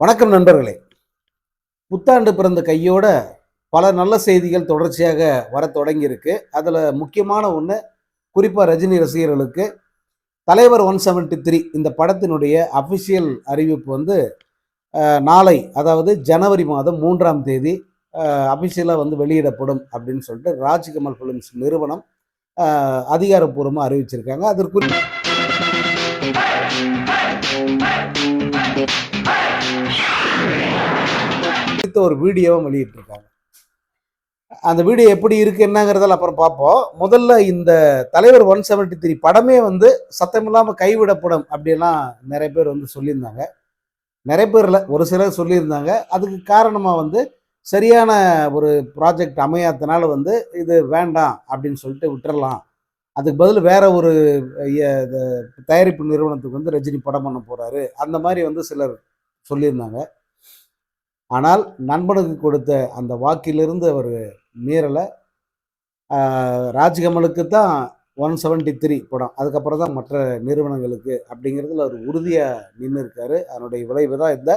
வணக்கம் நண்பர்களே. புத்தாண்டு பிறந்த கையோட பல நல்ல செய்திகள் தொடர்ச்சியாக வர தொடங்கியிருக்கு. அதில் முக்கியமான ஒன்று குறிப்பாக ரஜினி ரசிகர்களுக்கு தலைவர் ஒன் செவன்ட்டி த்ரீ இந்த படத்தினுடைய அஃபிஷியல் அறிவிப்பு வந்து நாளை அதாவது ஜனவரி மாதம் மூன்றாம் தேதி அஃபிஷியலாக வந்து வெளியிடப்படும் அப்படின்னு சொல்லிட்டு ராஜ்கமல் ஃபிலிம்ஸ் நிறுவனம் அதிகாரப்பூர்வமாக அறிவிச்சிருக்காங்க. அதற்கு ஒரு வீடியோவும் வெளியிட்டிருக்காங்க. அந்த வீடியோ எப்படி இருக்கு என்னங்கிறதால அப்புறம் பார்ப்போம். முதல்ல இந்த தலைவர் ஒன் செவன்ட்டி த்ரீ படமே வந்து சத்தமில்லாமல் கைவிடப்படும் அப்படியெல்லாம் நிறைய பேர் வந்து சொல்லியிருந்தாங்க. நிறைய பேரில் ஒரு சிலர் சொல்லியிருந்தாங்க. அதுக்கு காரணமாக வந்து சரியான ஒரு ப்ராஜெக்ட் அமையாதனால வந்து இது வேண்டாம் அப்படின்னு சொல்லிட்டு விட்டுறலாம். அதுக்கு பதில் வேற ஒரு தயாரிப்பு நிறுவனத்துக்கு வந்து ரஜினி படம் பண்ண போகிறாரு அந்த மாதிரி வந்து சிலர் சொல்லியிருந்தாங்க. ஆனால் நண்பனுக்கு கொடுத்த அந்த வாக்கிலிருந்து அவர் மீறலை. ராஜ்கமலுக்கு தான் ஒன் செவன்ட்டி த்ரீ படம். அதுக்கப்புறம் தான் மற்ற நிறுவனங்களுக்கு அப்படிங்கிறதுல அவர் உறுதியாக நின்று இருக்காரு அதனுடைய விளைவு தான் இந்த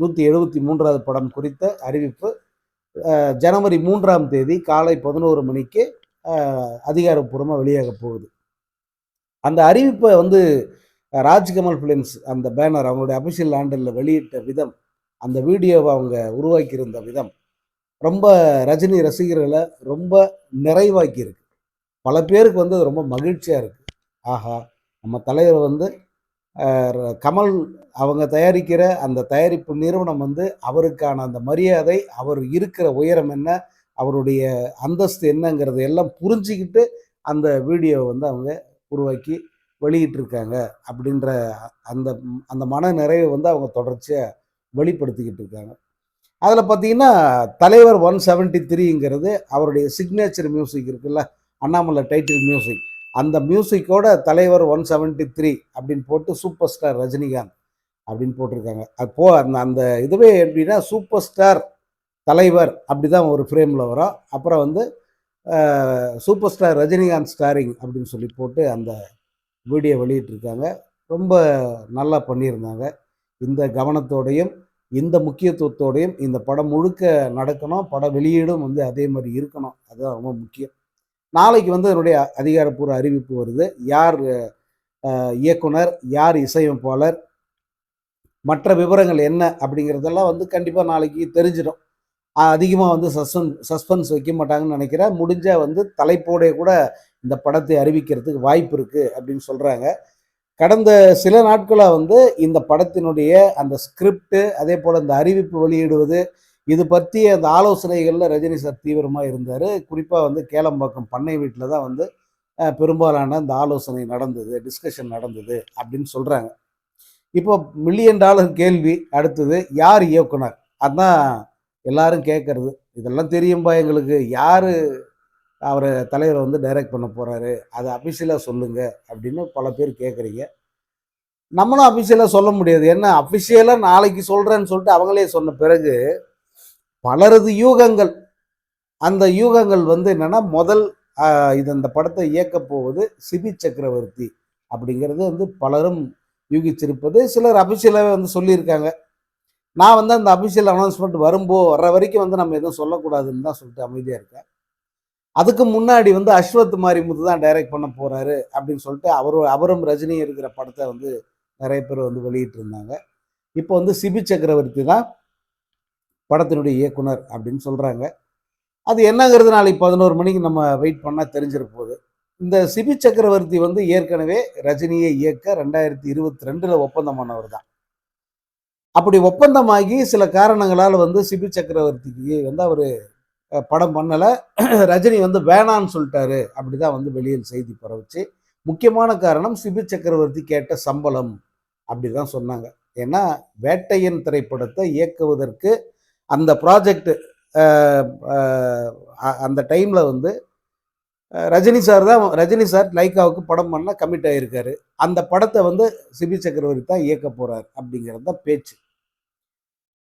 நூற்றி எழுபத்தி மூன்றாவது படம் குறித்த அறிவிப்பு. ஜனவரி மூன்றாம் தேதி காலை பதினோரு மணிக்கு அதிகாரப்பூர்வமாக வெளியாக போகுது. அந்த அறிவிப்பை வந்து ராஜ்கமல் ஃபிலிம்ஸ் அந்த பேனர் அவங்களுடைய அபிஷியல் ஆண்டில் வெளியிட்ட விதம் அந்த வீடியோவை அவங்க உருவாக்கியிருந்த விதம் ரொம்ப ரஜினி ரசிகர்களை ரொம்ப நிறைவாக்கியிருக்கு. பல பேருக்கு வந்து அது ரொம்ப மகிழ்ச்சியாக இருக்குது ஆஹா நம்ம தலைவர் வந்து ர- கமல் அவங்க தயாரிக்கிற அந்த தயாரிப்பு நிறுவனம் வந்து அவருக்கான அந்த மரியாதை அவர் இருக்கிற உயரம் என்ன அவருடைய அந்தஸ்து என்னங்கிறது எல்லாம் புரிஞ்சுக்கிட்டு அந்த வீடியோவை வந்து அவங்க உருவாக்கி வெளியிட்டிருக்காங்க. அப்படின்ற அந்த அந்த மன நிறைவை வந்து அவங்க தொடர்ச்சியாக வெளிப்படுத்திக்கிட்டு இருக்காங்க அதில் பார்த்தீங்கன்னா தலைவர் ஒன் செவன்ட்டி த்ரீங்கிறது அவருடைய சிக்னேச்சர் மியூசிக் இருக்குல்ல அண்ணாமலை டைட்டில் மியூசிக் அந்த மியூசிக்கோட தலைவர் ஒன் செவன்ட்டி த்ரீ அப்படின்னு போட்டு சூப்பர் ஸ்டார் ரஜினிகாந்த் அப்படின்னு போட்டிருக்காங்க. அப்போ அந்த அந்த இதுவே எப்படின்னா சூப்பர் ஸ்டார் தலைவர் அப்படி தான் ஒரு ஃப்ரேமில் வரும். அப்புறம் வந்து சூப்பர் ஸ்டார் ரஜினிகாந்த் ஸ்டாரிங் அப்படின்னு சொல்லி போட்டு அந்த வீடியோ வெளியிட்டிருக்காங்க. ரொம்ப நல்லா பண்ணியிருந்தாங்க. இந்த கவனத்தோடையும் இந்த முக்கியத்துவத்தோடையும் இந்த படம் முழுக்க நடக்கணும் பட வெளியீடும் வந்து அதே மாதிரி இருக்கணும். அதுதான் ரொம்ப முக்கியம். நாளைக்கு வந்து அதனுடைய அதிகாரப்பூர்வ அறிவிப்பு வருது. யார் இயக்குனர் யார் இசையமைப்பாளர் மற்ற விவரங்கள் என்ன அப்படிங்கிறதெல்லாம் வந்து கண்டிப்பாக நாளைக்கு தெரிஞ்சிடும். அதிகமாக வந்து சஸ்பென் சஸ்பென்ஸ் வைக்க மாட்டாங்கன்னு நினைக்கிறேன். முடிஞ்சால் வந்து தலைப்போடைய கூட இந்த படத்தை அறிவிக்கிறதுக்கு வாய்ப்பு இருக்குது அப்படின்னு சொல்கிறாங்க கடந்த சில நாட்களாக வந்து இந்த படத்தினுடைய அந்த ஸ்கிரிப்ட் அதே போல் இந்த அறிவிப்பு வெளியிடுவது இது பற்றிய அந்த ஆலோசனைகளில் ரஜினி சார் தீவிரமாக இருந்தார். குறிப்பாக வந்து கேளம்பாக்கம் பண்ணை வீட்டில் தான் வந்து பெரும்பாலான இந்த ஆலோசனை நடந்தது டிஸ்கஷன் நடந்தது அப்படின்னு சொல்கிறாங்க இப்போ மில்லியன் டாலர் கேள்வி அடுத்தது யார் இயக்குனர்? அதான் எல்லாரும் கேட்கறது இதெல்லாம் தெரியும்பா எங்களுக்கு. யார் அவர் தலைவர் வந்து டைரக்ட் பண்ண போகிறாரு அதை அஃபிஷியலாக சொல்லுங்கள் அப்படின்னு பல பேர் கேட்குறீங்க நம்மளும் அஃபிஷியலாக சொல்ல முடியாது. என்ன அஃபிஷியலாக நாளைக்கு சொல்கிறேன்னு சொல்லிட்டு அவங்களே சொன்ன பிறகு பலரது யூகங்கள். அந்த யூகங்கள் வந்து என்னன்னா முதல் இது இந்த படத்தை இயக்கப் போவது சிபி சக்கரவர்த்தி அப்படிங்கிறது வந்து பலரும் யூகிச்சிருப்பது. சிலர் அஃபிஷியலாகவே வந்து சொல்லியிருக்காங்க. நான் வந்து அந்த அஃபிஷியல் அனௌன்ஸ்மெண்ட் வரும்போ வர்ற வரைக்கும் வந்து நம்ம எதுவும் சொல்லக்கூடாதுன்னு தான் சொல்லிட்டு அமைதியாக இருக்கேன். அதுக்கு முன்னாடி வந்து அஸ்வத் மாரிமுத்து தான் டைரக்ட் பண்ண போறாரு அப்படின்னு சொல்லிட்டு அவரு அவரும் ரஜினி இருக்கிற படத்தை வந்து நிறைய பேர் வந்து வெளியிட்டு இருந்தாங்க இப்போ வந்து சிபி சக்கரவர்த்தி தான் படத்தினுடைய இயக்குனர் அப்படின்னு சொல்றாங்க. அது என்னங்கிறது நாளைக்கு பதினோரு மணிக்கு நம்ம வெயிட் பண்ணால் தெரிஞ்சிருப்போகுது இந்த சிபி சக்கரவர்த்தி வந்து ஏற்கனவே ரஜினியை இயக்க ரெண்டாயிரத்தி இருபத்தி ரெண்டில் ஒப்பந்தம் பண்ணவர் தான். அப்படி ஒப்பந்தமாகி சில காரணங்களால் வந்து சிபி சக்கரவர்த்திக்கு வந்து அவர் படம் பண்ணலை. ரஜினி வந்து வேணான்னு சொல்லிட்டாரு. அப்படி தான் வந்து வெளியில் செய்தி பரவுச்சு. முக்கியமான காரணம் சிபி சக்கரவர்த்தி கேட்ட சம்பளம் அப்படி தான் சொன்னாங்க. ஏன்னா வேட்டையன் திரைப்படத்தை இயக்குவதற்கு அந்த ப்ராஜெக்ட் அந்த டைமில் வந்து ரஜினி சார் தான் ரஜினி சார் லைக்காவுக்கு படம் பண்ண கமிட் ஆகியிருக்காரு அந்த படத்தை வந்து சிபி சக்கரவர்த்தி தான் இயக்க போகிறார் அப்படிங்கிறது தான் பேச்சு.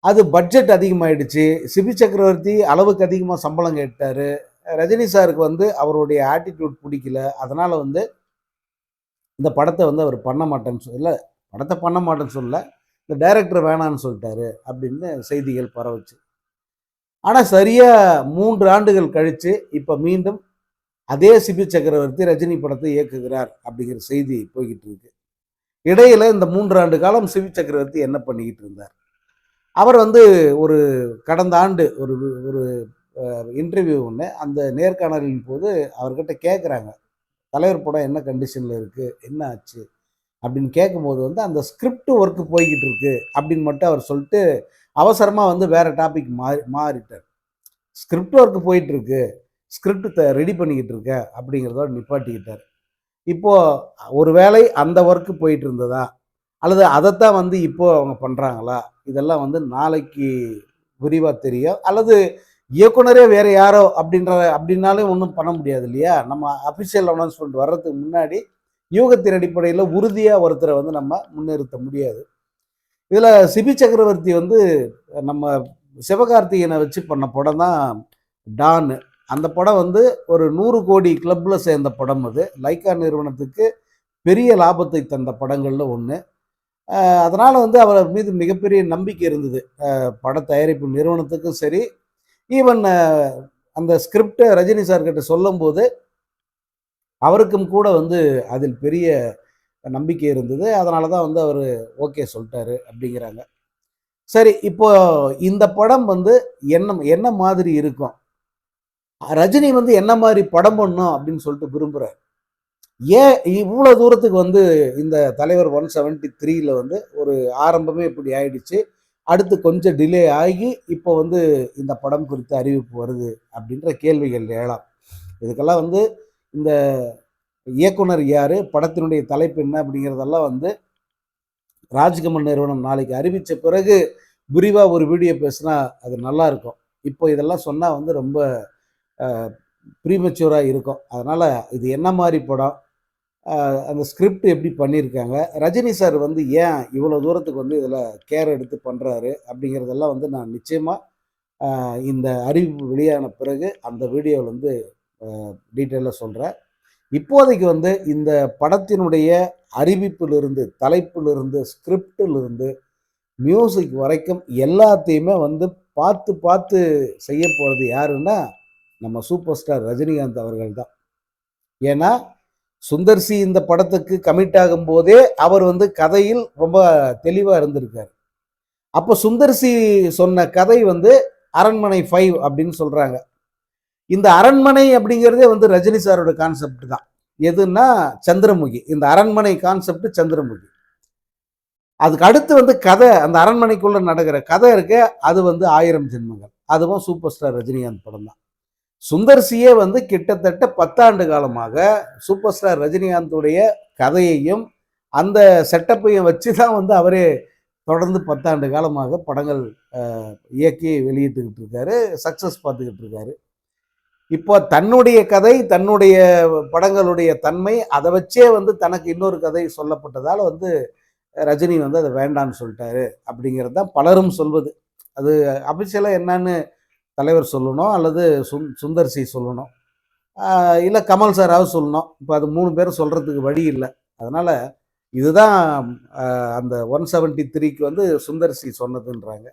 அது பட்ஜெட் அதிகமாயிடுச்சு. சிபி சக்கரவர்த்தி அளவுக்கு அதிகமாக சம்பளம் கேட்டார். ரஜினி சாருக்கு வந்து அவருடைய ஆட்டிடியூட் பிடிக்கல. அதனால் வந்து இந்த படத்தை வந்து அவர் பண்ண மாட்டேன்னு சொல்ல படத்தை பண்ண மாட்டேன்னு சொல்ல இந்த டைரக்டர் வேணான்னு சொல்லிட்டாரு அப்படின்னு செய்திகள் பரவுச்சு. ஆனால் சரியாக மூன்று ஆண்டுகள் கழித்து இப்போ மீண்டும் அதே சிபி சக்கரவர்த்தி ரஜினி படத்தை இயக்குகிறார் அப்படிங்கிற செய்தி போய்கிட்டு இருக்கு. இடையில இந்த மூன்று ஆண்டு காலம் சிபி சக்கரவர்த்தி என்ன பண்ணிக்கிட்டு இருந்தார்? அவர் வந்து ஒரு கடந்த ஆண்டு ஒரு ஒரு இன்டர்வியூ ஒன்று அந்த நேர்காணலின் போது அவர்கிட்ட கேட்குறாங்க தலைவர் படம் என்ன கண்டிஷனில் இருக்குது என்ன ஆச்சு? அப்படின்னு கேட்கும்போது வந்து அந்த ஸ்கிரிப்ட் ஒர்க்கு போய்கிட்டு இருக்கு அப்படின்னு மட்டும் அவர் சொல்லிட்டு அவசரமாக வந்து வேறு டாபிக் மாறி மாறிட்டார். ஸ்கிரிப்ட் ஒர்க்கு போயிட்டுருக்கு ஸ்கிரிப்ட் ரெடி பண்ணிக்கிட்டு இருக்க அப்படிங்கிறதோட நிப்பாட்டிக்கிட்டார். இப்போது ஒரு வேளை அந்த ஒர்க்கு போயிட்டு இருந்ததா? அல்லது அதைத்தான் வந்து இப்போ அவங்க பண்ணுறாங்களா இதெல்லாம் வந்து நாளைக்கு விரிவாக தெரியும். அல்லது இயக்குனரே வேறு யாரோ அப்படின்ற அப்படின்னாலே ஒன்றும் பண்ண முடியாது இல்லையா? நம்ம அஃபிஷியல் அனௌன்ஸ்மெண்ட் வர்றதுக்கு முன்னாடி யூகத்தின் அடிப்படையில் உறுதியாக ஒருத்தரை வந்து நம்ம முன்னிறுத்த முடியாது. இதில் சிபி சக்கரவர்த்தி வந்து நம்ம சிவகார்த்திகேயனை வச்சு பண்ண படம் தான் டான். அந்த படம் வந்து ஒரு நூறு கோடி கிளப்பில் சேர்ந்த படம் அது. லைக்கா நிறுவனத்துக்கு பெரிய லாபத்தை தந்த படங்களில் ஒன்று அதனால் வந்து அவர் மீது மிகப்பெரிய நம்பிக்கை இருந்தது. பட தயாரிப்பு நிறுவனத்துக்கும் சரி ஈவன் அந்த ஸ்கிரிப்டை ரஜினி சார் கிட்ட சொல்லும்போது அவருக்கும் கூட வந்து அதில் பெரிய நம்பிக்கை இருந்தது. அதனால தான் வந்து அவர் ஓகே சொல்லிட்டாரு அப்படிங்கிறாங்க. சரி இப்போ இந்த படம் வந்து என்ன என்ன மாதிரி இருக்கும்? ரஜினி வந்து என்ன மாதிரி படம் பண்ணும் அப்படின்னு சொல்லிட்டு விரும்புகிறார் ஏன் இவ்வளோ தூரத்துக்கு வந்து இந்த தலைவர் ஒன் செவன்ட்டி த்ரீயில் வந்து ஒரு ஆரம்பமே இப்படி ஆயிடுச்சு? அடுத்து கொஞ்சம் டிலே ஆகி இப்போ வந்து இந்த படம் குறித்த அறிவிப்பு வருது அப்படின்ற கேள்விகள் எழலாம் இதுக்கெல்லாம் வந்து இந்த இயக்குனர் யார் படத்தினுடைய தலைப்பு என்ன அப்படிங்கிறதெல்லாம் வந்து ராஜ்கமல் நிறுவனம் நாளைக்கு அறிவித்த பிறகு விரிவாக ஒரு வீடியோ பேசுனா அது நல்லா இருக்கும். இப்போ இதெல்லாம் சொன்னால் வந்து ரொம்ப ப்ரீமெச்சூராக இருக்கும். அதனால் இது என்ன மாதிரி படம்? அந்த ஸ்கிரிப்ட் எப்படி பண்ணியிருக்காங்க ரஜினி சார் வந்து ஏன் இவ்வளோ தூரத்துக்கு வந்து இதில் கேர் எடுத்து பண்ணுறாரு அப்படிங்கிறதெல்லாம் வந்து நான் நிச்சயமாக இந்த அறிவிப்பு வெளியான பிறகு அந்த வீடியோவில் வந்து டீட்டெயிலாக சொல்கிறேன் இப்போதைக்கு வந்து இந்த படத்தினுடைய அறிவிப்பிலிருந்து தலைப்பிலிருந்து ஸ்கிரிப்டிலிருந்து மியூசிக் வரைக்கும் எல்லாத்தையுமே வந்து பார்த்து பார்த்து செய்ய போகிறது யாருன்னா நம்ம சூப்பர் ஸ்டார் ரஜினிகாந்த் அவர்கள் தான். ஏன்னா சுந்தர்சி இந்த படத்துக்கு கமிட் ஆகும் போதே அவர் வந்து கதையில் ரொம்ப தெளிவாக இருந்திருக்கார். அப்போ சுந்தர்சி சொன்ன கதை வந்து அரண்மனை ஃபைவ் அப்படின்னு சொல்கிறாங்க இந்த அரண்மனை அப்படிங்கிறதே வந்து ரஜினி சாரோட கான்செப்ட் தான். எதுன்னா சந்திரமுகி. இந்த அரண்மனை கான்செப்ட் சந்திரமுகி. அதுக்கு அடுத்து வந்து கதை அந்த அரண்மனைக்குள்ளே நடக்கிற கதை இருக்க. அது வந்து ஆயிரம் ஜென்மங்கள். அதுவும் சூப்பர் ஸ்டார் ரஜினிகாந்த் படம் தான். சுந்தர்சியே வந்து கிட்டத்தட்ட பத்தாண்டு காலமாக சூப்பர் ஸ்டார் ரஜினிகாந்துடைய கதையையும் அந்த செட்டப்பையும் வச்சு தான் வந்து அவரே தொடர்ந்து பத்தாண்டு காலமாக படங்கள் இயக்கி வெளியிட்டுக்கிட்டு இருக்காரு சக்ஸஸ் பார்த்துக்கிட்டு இருக்காரு. இப்போ தன்னுடைய கதை தன்னுடைய படங்களுடைய தன்மை அதை வச்சே வந்து தனக்கு இன்னொரு கதை சொல்லப்பட்டதால் வந்து ரஜினி வந்து அதை வேண்டான்னு சொல்லிட்டாரு அப்படிங்கிறது தான் பலரும் சொல்வது. அது அபிஷியலாக என்னன்னு தலைவர் சொல்லணும் அல்லது சுந் சுந்தர் சி சொல்லணும். இல்லை கமல் சாராவது சொல்லணும். இப்போ அது மூணு பேரும் சொல்கிறதுக்கு வழி இல்லை. அதனால் இதுதான் அந்த ஒன் செவன்ட்டி த்ரீக்கு வந்து சுந்தர் சி சொன்னதுன்றாங்க.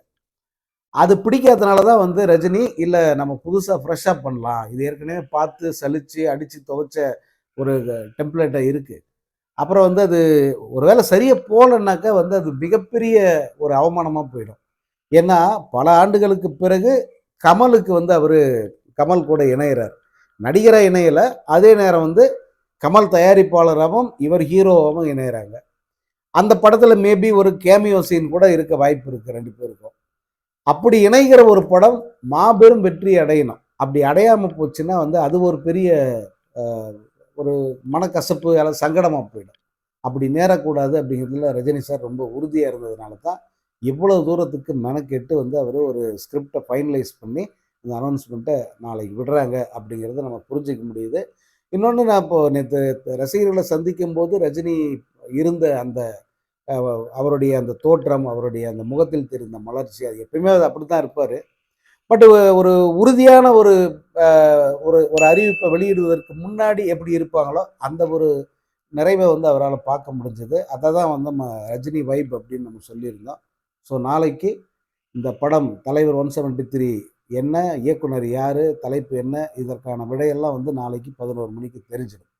அது பிடிக்காதனால தான் வந்து ரஜினி இல்லை நம்ம புதுசாக ஃப்ரெஷ்ஷாக பண்ணலாம். இது ஏற்கனவே பார்த்து சலித்து அடித்து துவைச்ச ஒரு டெம்ப்ளேட்டாக இருக்குது அப்புறம் வந்து அது ஒருவேளை சரியாக போகலன்னாக்கா வந்து அது மிகப்பெரிய ஒரு அவமானமாக போயிடும். ஏன்னா பல ஆண்டுகளுக்கு பிறகு கமலுக்கு வந்து அவர் கமல் கூட இணையிறார். நடிகராக இணையலை அதே நேரம் வந்து கமல் தயாரிப்பாளராகவும் இவர் ஹீரோவாகவும் இணையிறாங்க. அந்த படத்தில் மேபி ஒரு கேமியோ சீன் கூட இருக்க வாய்ப்பு இருக்குது ரெண்டு பேருக்கும். அப்படி இணைகிற ஒரு படம் மாபெரும் வெற்றி அடையணும். அப்படி அடையாமல் போச்சுன்னா வந்து அது ஒரு பெரிய ஒரு மனக்கசப்பு அல்லது சங்கடமாக போயிடும். அப்படி நேரக்கூடாது அப்படிங்கிறதுல ரஜினி சார் ரொம்ப உறுதியாக இருந்ததுனால தான் இவ்வளோ தூரத்துக்கு மெனக்கெட்டு வந்து அவர் ஒரு ஸ்கிரிப்டை ஃபைனலைஸ் பண்ணி இந்த அனௌன்ஸ்மெண்ட்டை நாளைக்கு விடுறாங்க அப்படிங்கிறத நம்ம புரிஞ்சிக்க முடியுது. இன்னொன்று நான் இப்போ நேற்று ரசிகர்களை சந்திக்கும் போது ரஜினி இருந்த அந்த அவருடைய அந்த தோற்றம் அவருடைய அந்த முகத்தில் தெரிந்த மலர்ச்சி அது எப்பயுமே அது அப்படி தான் இருப்பார். பட் ஒரு உறுதியான ஒரு ஒரு ஒரு அறிவிப்பை வெளியிடுவதற்கு முன்னாடி எப்படி இருப்பாங்களோ அந்த ஒரு நிறைவை வந்து அவரால் பார்க்க முடிஞ்சது. அதை தான் வந்து நம்ம ரஜினி வைப் அப்படின்னு நம்ம சொல்லியிருந்தோம். ஸோ நாளைக்கு இந்த படம் தலைவர் ஒன் செவன்ட்டி த்ரீ என்ன இயக்குனர் யார் தலைப்பு என்ன இதற்கான விடையெல்லாம் வந்து நாளைக்கு பதினோரு மணிக்கு தெரிஞ்சிடும்.